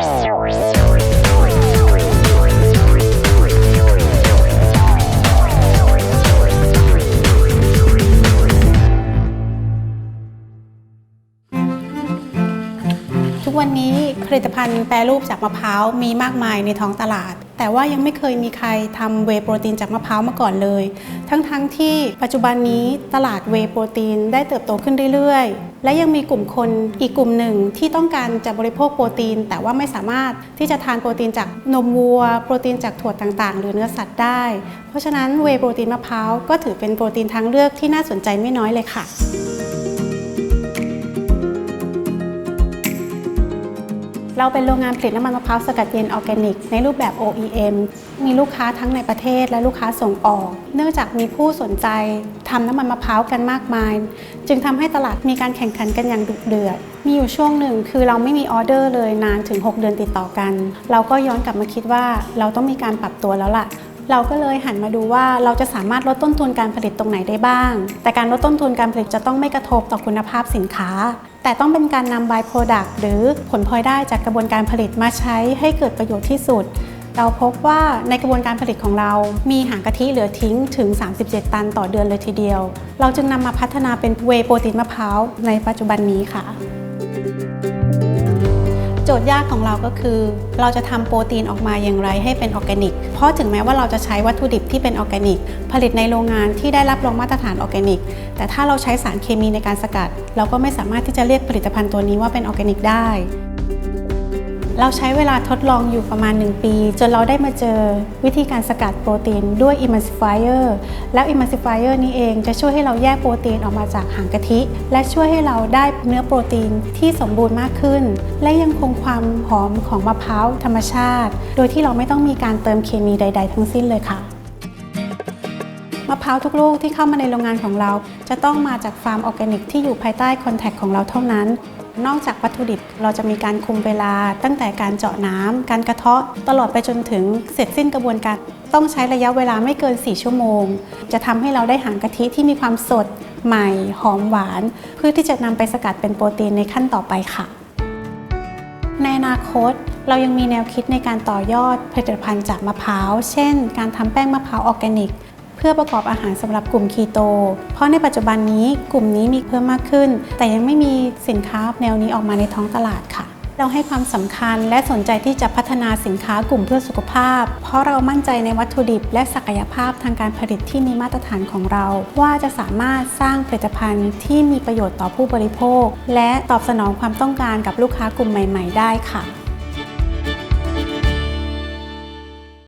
Wow. ทุกวันนี้ผลิตภัณฑ์แปรรูปจากมะพร้าวมีมากมายในท้องตลาด แต่ว่ายังไม่เคยมีใครทำเวโปรตีนจากมะพร้าวมาก่อนเลย ทั้งๆทที่ปัจจุบันนี้ตลาดเวโปรตีนได้เติบโตขึ้นเรื่อยๆ และยังมีกลุ่มคนอีกกลุ่มหนึ่งที่ต้องการจะบริโภคโปรตีน แต่ว่าไม่สามารถที่จะทานโปรตีนจากนมวัว โปรตีนจากถั่วต่างๆ หรือเนื้อสัตว์ได้ เพราะฉะนั้นเวโปรตีนมะพร้าวก็ถือเป็นโปรตีนทางเลือกที่น่าสนใจไม่น้อยเลยค่ะ เราเป็นโรงงานผลิตน้ำมันมะพร้าวสกัดเย็นออร์แกนิก ในรูปแบบ OEM มีลูกค้าทั้งในประเทศและลูกค้าส่งออก เนื่องจากมีผู้สนใจทำน้ำมันมะพร้าวกันมากมาย จึงทำให้ตลาดมีการแข่งขันกันอย่างดุเดือด มีอยู่ช่วงหนึ่งคือเราไม่มีออเดอร์เลยนานถึง 6 เดือนติดต่อกัน เราก็ย้อนกลับมาคิดว่าเราต้องมีการปรับตัวแล้วล่ะ เราก็เลยหันมาดูว่าเราจะสามารถลดต้นทุนการผลิตตรงไหนได้บ้าง แต่การลดต้นทุนการผลิตจะต้องไม่กระทบต่อคุณภาพสินค้า แต่ต้องเป็นการนำ by product หรือผลพลอยได้จากกระบวนการผลิตมาใช้ให้เกิดประโยชน์ที่สุด เราพบว่าในกระบวนการผลิตของเรา มีหางกะทิเหลือทิ้งถึง 37 ตันต่อเดือนเลยทีเดียว เราจึงนำมาพัฒนาเป็นเวโปรตีนมะพร้าวในปัจจุบันนี้ค่ะ จทย์ยากของเราก็คือ เราจะทำโปรตีนออกมาอย่างไรให้เป็นออร์แกนิก เพราะถึงแม้ว่าเราจะใช้วัตถุดิบที่เป็นออร์แกนิก ผลิตในโรงงานที่ได้รับรองมาตรฐานออร์แกนิก แต่ถ้าเราใช้สารเคมีในการสกัด เราก็ไม่สามารถที่จะเรียกผลิตภัณฑ์ตัวนี้ว่าเป็นออร์แกนิกได้ เราใช้เวลาทดลองอยู่ประมาณ 1 ปี จนเราได้มาเจอวิธีการสกัดโปรตีนด้วย emulsifier แล้ว emulsifier นี้เองจะช่วยให้เราแยกโปรตีนออกมาจากหางกะทิ และช่วยให้เราได้เนื้อโปรตีนที่สมบูรณ์มากขึ้น และยังคงความหอมของมะพร้าวธรรมชาติ โดยที่เราไม่ต้องมีการเติมเคมีใด ๆ ทั้งสิ้นเลยค่ะ มะพร้าวทุกลูกที่เข้ามาในโรงงานของเรา จะต้องมาจากฟาร์มออร์แกนิกที่อยู่ภายใต้คอนแทคของเราเท่านั้น นอกจากวัตถุดิบเราจะมีการคุมเวลา ตั้งแต่การเจาะน้ำการกระเทาะ ตลอดไปจนถึงเสร็จสิ้นกระบวนการ ต้องใช้ระยะเวลาไม่เกิน 4 ชั่วโมง จะทำให้เราได้หางกะทิที่มีความสด ใหม่ หอมหวาน เพื่อที่จะนำไปสกัดเป็นโปรตีนในขั้นต่อไปค่ะในอนาคตเรายังมีแนวคิดในการต่อยอดผลิตภัณฑ์จากมะพร้าว เช่น การทำแป้งมะพร้าวออร์แกนิก เพื่อประกอบอาหารสำหรับกลุ่มคีโต เพราะในปัจจุบันนี้กลุ่มนี้มีเพิ่มมากขึ้น แต่ยังไม่มีสินค้าแนวนี้ออกมาในท้องตลาดค่ะเราให้ความสำคัญและสนใจที่จะพัฒนาสินค้ากลุ่มเพื่อสุขภาพ เพราะเรามั่นใจในวัตถุดิบ และศักยภาพทางการผลิตที่มีมาตรฐานของเรา ว่าจะสามารถสร้างผลิตภัณฑ์ที่มีประโยชน์ต่อผู้บริโภค และตอบสนองความต้องการกับลูกค้ากลุ่มใหม่ ๆ ได้ค่ะ